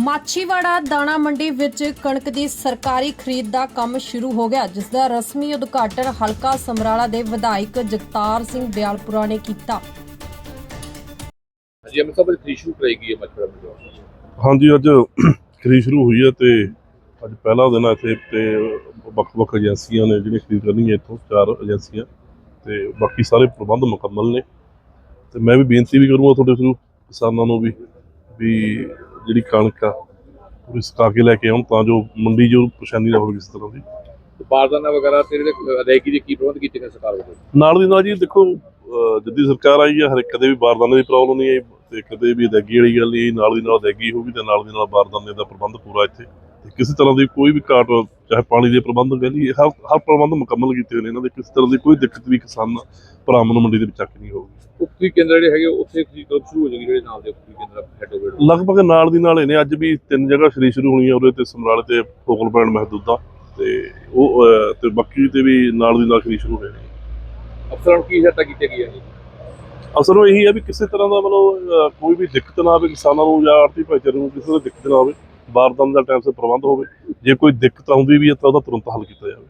ਮਾਛੀਵਾੜਾ ਦਾਣਾ ਮੰਡੀ ਵਿੱਚ ਕਣਕ ਦੀ ਸਰਕਾਰੀ ਖਰੀਦ ਦਾ ਕੰਮ ਸ਼ੁਰੂ ਹੋ ਗਿਆ ਜਿਸ ਦਾ ਰਸਮੀ ਉਦਘਾਟਨ ਹਲਕਾ ਸਮਰਾਲਾ ਦੇ ਵਿਧਾਇਕ ਜਗਤਾਰ ਸਿੰਘ ਬਿਆਲਪੁਰਾ ਨੇ ਕੀਤਾ। ਜੀ ਅਮਿਤ ਸਾਹਿਬ ਖਰੀਦ ਸ਼ੁਰੂ ਕਰਾਈ ਗਈ ਹੈ ਮੱਛਰ ਮੰਡੀ ਹਾਂਜੀ ਅੱਜ ਖਰੀਦ ਸ਼ੁਰੂ ਹੋਈ ਹੈ ਤੇ ਅੱਜ ਪਹਿਲਾ ਦਿਨ ਹੈ ਇੱਥੇ ਤੇ ਵੱਖ-ਵੱਖ ਏਜੰਸੀਆਂ ਨੇ ਜਿਹੜੀਆਂ ਖਰੀਦ ਕਰਨੀਆਂ ਇੱਥੋਂ ਚਾਰ ਏਜੰਸੀਆਂ ਤੇ ਬਾਕੀ ਸਾਰੇ ਪ੍ਰਬੰਧ ਮੁਕੰਮਲ ਨੇ। ਤੇ ਮੈਂ ਵੀ ਬੇਨਤੀ ਵੀ ਕਰੂੰਗਾ ਤੁਹਾਡੇ ਥਰੂ ਕਿਸਾਨਾਂ ਨੂੰ ਵੀ ਵੀ ਜਿਹੜੀ ਕਣਕ ਆ ਉਹ ਸੁਕਾ ਕੇ ਲੈ ਕੇ ਆਉਣ ਤਾਂ ਜੋ ਮੰਡੀ ਜੋ ਪਰੇਸ਼ਾਨੀ ਨਾ ਹੋਵੇ ਕਿਸੇ ਤਰ੍ਹਾਂ ਦੀ। ਬਾਰਦਾਨਾ ਵਗੈਰਾ ਤੇ ਇਹਦੇ ਅਦਾਇਗੀ ਦੇ ਕੀ ਪ੍ਰਬੰਧ ਕੀਤੇ ਗਏ ਸਰਕਾਰ ਵੱਲੋਂ? ਨਾਲ ਦੀ ਨਾਲ ਜੀ ਦੇਖੋ ਜਿੱਦੀ ਸਰਕਾਰ ਆਈ ਆ ਹਰ ਇੱਕ ਕਦੇ ਵੀ ਬਾਰਦਾਨੇ ਦੀ ਪ੍ਰੋਬਲਮ ਨਹੀਂ ਆਈ ਤੇ ਕਦੇ ਵੀ ਅਦਾਇਗੀ ਵਾਲੀ ਗੱਲ ਨਹੀਂ। ਨਾਲ ਦੀ ਨਾਲ ਅਦਾਇਗੀ ਹੋਊਗੀ ਤੇ ਨਾਲ ਦੀ ਨਾਲ ਬਾਰਦਾਨੇ ਦਾ ਪ੍ਰਬੰਧ ਪੂਰਾ ਇੱਥੇ। ਤੇ ਕਿਸੇ ਤਰ੍ਹਾਂ ਦੀ ਕੋਈ ਵੀ ਘਾਟ ਚਾਹੇ ਪਾਣੀ ਦੇ ਪ੍ਰਬੰਧ ਕਹਿ ਲਈਏ ਹਰ ਹਰ ਪ੍ਰਬੰਧ ਮੁਕੰਮਲ ਕੀਤੇ ਹੋਏ ਨੇ। ਇਹਨਾਂ ਦੇ ਕਿਸੇ ਤਰ੍ਹਾਂ ਦੀ ਕੋਈ ਦਿੱਕਤ ਵੀ ਕਿਸਾਨ ਭਰਾਵਾਂ ਨੂੰ ਮੰਡੀ ਦੇ ਵਿੱਚ ਚੱਕ ਨਹੀਂ ਹੋਊਗੀ। ਉਕਤੀ ਕੇਂਦਰ ਜਿਹੜੇ ਹੈਗੇ ਉੱਥੇ ਖਰੀਦ ਕਦੋਂ ਸ਼ੁਰੂ ਹੋ ਜਾਏਗੀ ਜਿਹੜੇ ਨਾਲ ਦੇ ਉਕਤੀ ਕੇਂਦਰ ਹੈਡ ਲਗਭਗ ਨਾਲ ਦੀ ਨਾਲ ਹੀ ਨੇ ਅੱਜ ਵੀ ਤਿੰਨ ਜਗ੍ਹਾ ਸ਼ੁਰੂ ਹੋਣੀ ਹੈ ਉਹਦੇ ਤੇ ਸਮਰਾਲੇ ਤੇ ਫੋਕਲ ਪੁਆਇੰਟ ਮਹਦੂਦਾ ਤੇ ਉਹ ਤੇ ਬਾਕੀ ਤੇ ਵੀ ਨਾਲ ਦੀ ਨਾਲ ਖਰੀਦ ਸ਼ੁਰੂ ਹੋਏ ਨੇ ਅਫਸਰਾਂ ਨੂੰ ਕੀ ਸਹਾਇਤਾ ਕੀਤੀ ਗਈ ਹੈ ਜੀ? ਅਸਲ ਉਹ ਇਹੀ ਹੈ ਵੀ ਕਿਸੇ ਤਰ੍ਹਾਂ ਦਾ ਮਤਲਬ ਕੋਈ ਵੀ ਦਿੱਕਤ ਨਾ ਆਵੇ ਕਿਸਾਨਾਂ ਨੂੰ ਜਾਂ ਆੜਤੀ ਭਾਈਚਾਰੇ ਨੂੰ ਕਿਸੇ ਦੀ ਦਿੱਕਤ ਨਾ ਆਵੇ ਬਾਰਦਾਨੇ ਦਾ ਟਾਈਮ ਸਿਰ ਪ੍ਰਬੰਧ ਹੋਵੇ। ਜੇ ਕੋਈ ਦਿੱਕਤ ਆਉਂਦੀ ਵੀ ਹੈ ਤਾਂ ਉਹਦਾ ਤੁਰੰਤ ਹੱਲ ਕੀਤਾ ਜਾਵੇ।